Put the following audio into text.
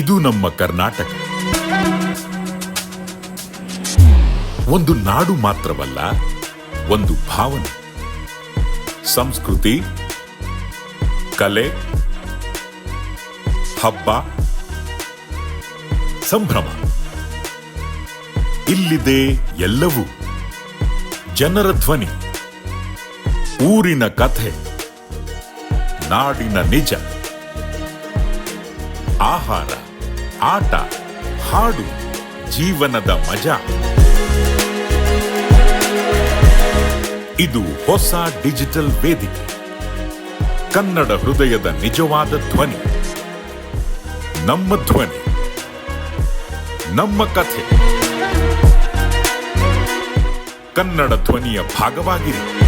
ಇದು ನಮ್ಮ ಕರ್ನಾಟಕ. ಒಂದು ನಾಡು ಮಾತ್ರವಲ್ಲ, ಒಂದು ಭಾವನೆ. ಸಂಸ್ಕೃತಿ, ಕಲೆ, ಹಬ್ಬ, ಸಂಭ್ರಮ. ಇಲ್ಲಿದೆ ಎಲ್ಲವೂ ಜನರ ಧ್ವನಿ, ಊರಿನ ಕಥೆ, ನಾಡಿನ ನಿಜ, ಆಹಾರ. ಆಟ, ಹಾಡು, ಜೀವನದ ಮಜಾ. ಇದು ಹೊಸ ಡಿಜಿಟಲ್ ವೇದಿಕೆ. ಕನ್ನಡ ಹೃದಯದ ನಿಜವಾದ ಧ್ವನಿ. ನಮ್ಮ ಧ್ವನಿ. ನಮ್ಮ ಕಥೆ. ಕನ್ನಡ ಧ್ವನಿಯ ಭಾಗವಾಗಿರಿ.